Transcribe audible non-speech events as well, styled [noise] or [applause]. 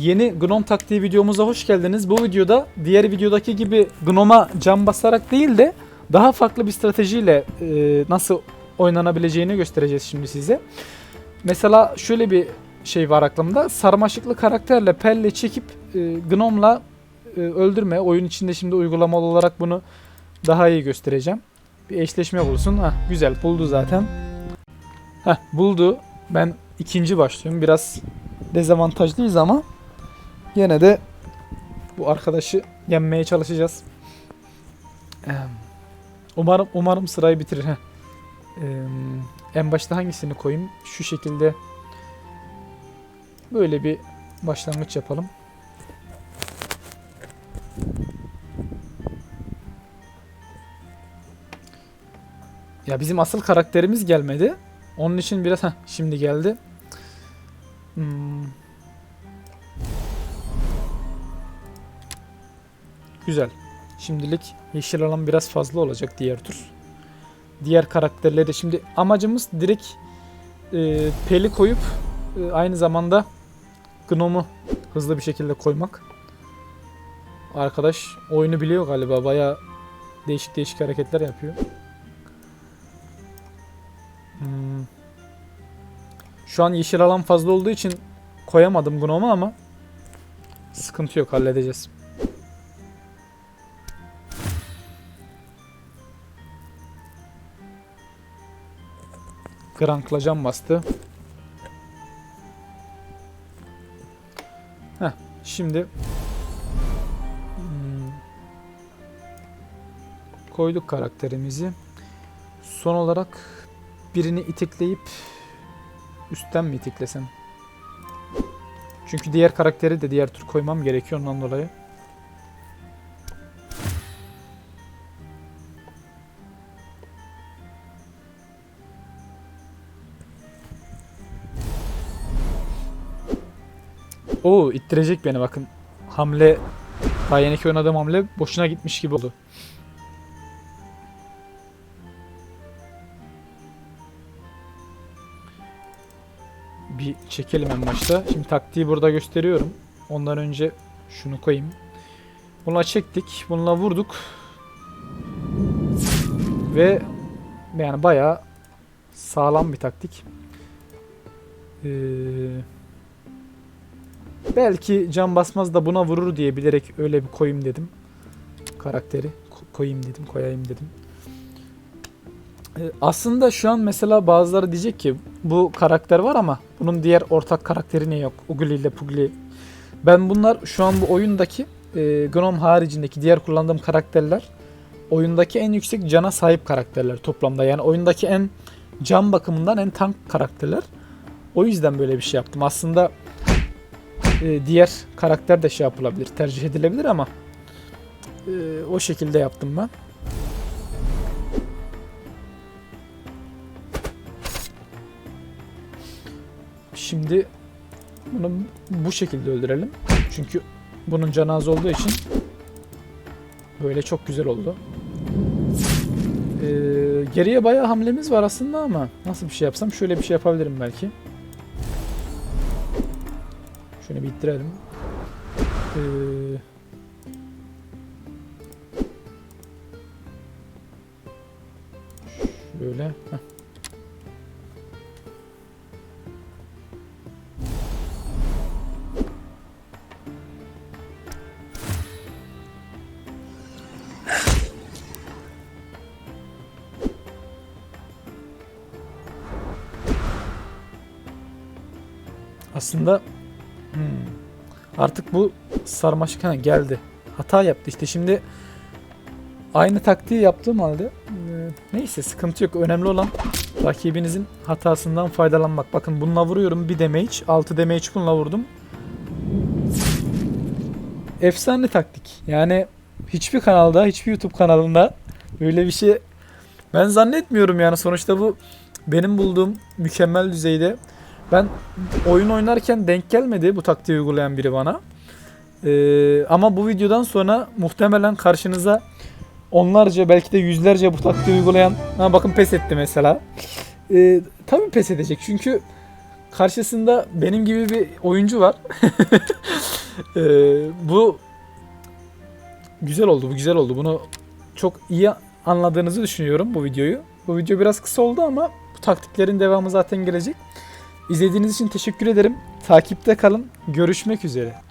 Yeni Gnome taktiği videomuza hoş geldiniz. Bu videoda diğer videodaki gibi Gnome'a cam basarak değil de daha farklı bir stratejiyle e, nasıl oynanabileceğini göstereceğiz şimdi size. Mesela şöyle bir şey var aklımda. Sarmaşıklı karakterle pelle çekip e, Gnome'la e, öldürme. Oyun içinde şimdi uygulamalı olarak bunu daha iyi göstereceğim. Bir eşleşme bulsun. Hah, güzel buldu zaten. Heh, buldu. Ben ikinci başlıyorum. Biraz dezavantajlıyız ama yine de bu arkadaşı yenmeye çalışacağız. Umarım umarım sırayı bitirir. Heh. En başta hangisini koyayım? Şu şekilde böyle bir başlangıç yapalım. Ya bizim asıl karakterimiz gelmedi. Onun için biraz heh, şimdi geldi. Hmm. Güzel. Şimdilik yeşil alan biraz fazla olacak diğer tur. Diğer karakterleri şimdi amacımız direkt e, peli koyup e, aynı zamanda Gnome'u hızlı bir şekilde koymak. Arkadaş oyunu biliyor galiba. Baya değişik değişik hareketler yapıyor. Hmm. Şu an yeşil alan fazla olduğu için koyamadım Gnome'u ama sıkıntı yok halledeceğiz. Krankla bastı. Heh, şimdi hmm, koyduk karakterimizi. Son olarak birini itekleyip üstten mi iteklesem? Çünkü diğer karakteri de diğer tur koymam gerekiyor ondan dolayı. Oo ittirecek beni bakın. Hamle daha yeni oynadığım hamle boşuna gitmiş gibi oldu. Bir çekelim en başta. Şimdi taktiği burada gösteriyorum. Ondan önce şunu koyayım. Bununla çektik. Bununla vurduk. Ve yani bayağı sağlam bir taktik. Ee, belki can basmaz da buna vurur diye bilerek öyle bir koyayım dedim. Karakteri Ko- koyayım dedim, koyayım dedim. Ee, aslında şu an mesela bazıları diyecek ki bu karakter var ama bunun diğer ortak karakteri niye yok? Ugly ile Pugly. Ben bunlar şu an bu oyundaki e, Gnome haricindeki diğer kullandığım karakterler oyundaki en yüksek cana sahip karakterler toplamda. Yani oyundaki en can bakımından en tank karakterler. O yüzden böyle bir şey yaptım. Aslında e, diğer karakter de şey yapılabilir, tercih edilebilir ama e, o şekilde yaptım ben. Şimdi bunu bu şekilde öldürelim. Çünkü bunun canı az olduğu için böyle çok güzel oldu. Ee, geriye bayağı hamlemiz var aslında ama nasıl bir şey yapsam şöyle bir şey yapabilirim belki. Şunu bir ittirelim. Ee, şöyle. Heh. Aslında hmm, artık bu sarmaşık ha, geldi. Hata yaptı işte şimdi aynı taktiği yaptığım halde e, neyse sıkıntı yok. Önemli olan rakibinizin hatasından faydalanmak. Bakın bununla vuruyorum bir damage. 6 damage bununla vurdum. Efsane taktik. Yani hiçbir kanalda, hiçbir YouTube kanalında böyle bir şey ben zannetmiyorum yani sonuçta bu benim bulduğum mükemmel düzeyde. Ben oyun oynarken denk gelmedi bu taktiği uygulayan biri bana. Ee, ama bu videodan sonra muhtemelen karşınıza onlarca belki de yüzlerce bu taktiği uygulayan ha bakın pes etti mesela. Ee, tabii pes edecek çünkü karşısında benim gibi bir oyuncu var. [laughs] Ee, bu güzel oldu, bu güzel oldu. Bunu çok iyi anladığınızı düşünüyorum bu videoyu. Bu video biraz kısa oldu ama bu taktiklerin devamı zaten gelecek. İzlediğiniz için teşekkür ederim. Takipte kalın. Görüşmek üzere.